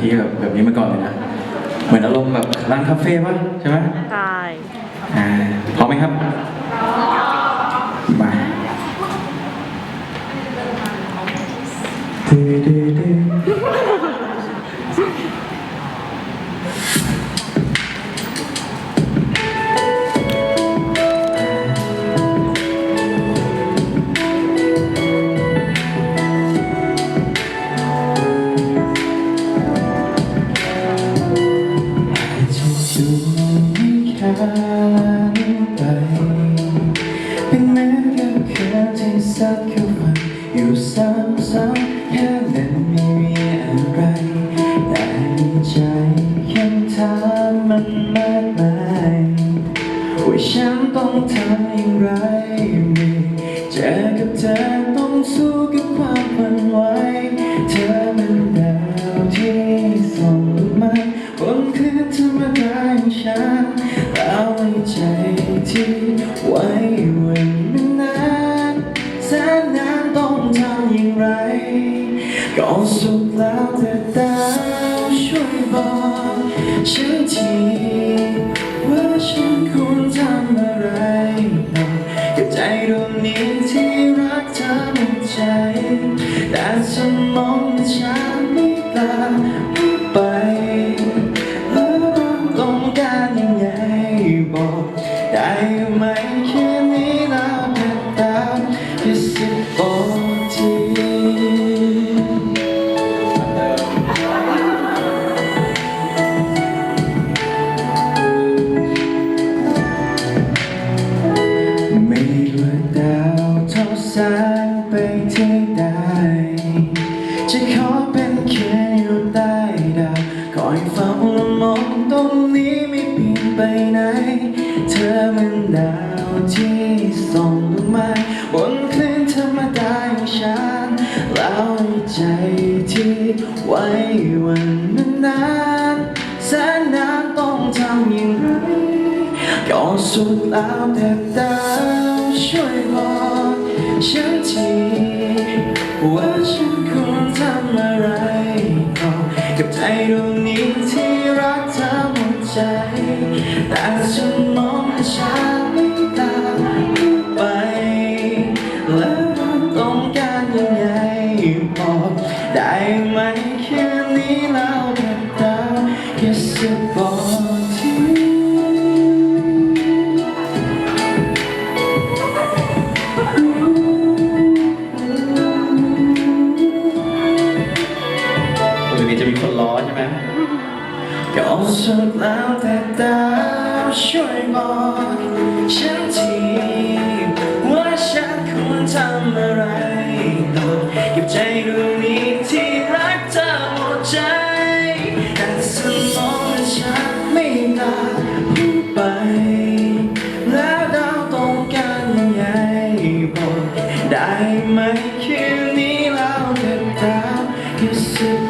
ที่แบบแบบนี้มาก่อนเลยนะ เหมือนอารมณ์แบบร้านคาเฟ่ป่ะใช่ไหมใช่ อ่าพร้อมไหมครับ ไปเป็นเหมือนกับคืนที่สักเข้ามาอยู่ซ้ำๆแค่นั้นไม่มีอะไรแต่ในใจคำถามมันมากมายว่าฉันต้องทำอย่างไรมีเจอกับเธอ ทำอย่างไรก็สุดแล้วแต่ดาช่วยบอกฉันทีว่าฉันควรทำอะไรต่อกับใจดวงนี้ที่รักเธอหมดใจ แต่สมองฉันไม่กล้าไปแล้วเราต้องการยังไงบอกได้ไหมแค่นี้แล้วแต่ตามแค่สิบ เท่าแสงไปที่ใด จะขอเป็นแค่อยู่ใต้ดาวคอยเฝ้าและมองตรงนี้ไม่เปลี่ยนไปไหน เธอมันดาวที่ส่องลงมาบนคลื่นธรรมดาของฉันแล้วใจที่ไว้วันนานแสนนานต้องทำอย่างไรก็สุดแล้วแต่ดาวช่วยบอก ฉันทีว่าฉันควรทำอะไรต่อกับใจดวงนี้ที่รักเธอหมดใจ แต่ฉันมองฉันไม่ตามไป แล้วเราต้องการยังไงบอกได้ไหมีจะมีคนล้อใช่ไหมก็สุดแล้วแต่ดาวช่วยบอกฉันทีว่าฉันควรทำอะไรต่อเก็บใจดวงนี้ที่รักเธอหมดใจ แต่สมองฉันไม่ตาพูไป แล้วดาวตรงกันยังไงบอกได้ไหมคืนนี้แล้วแต่ดาวแค่สิบ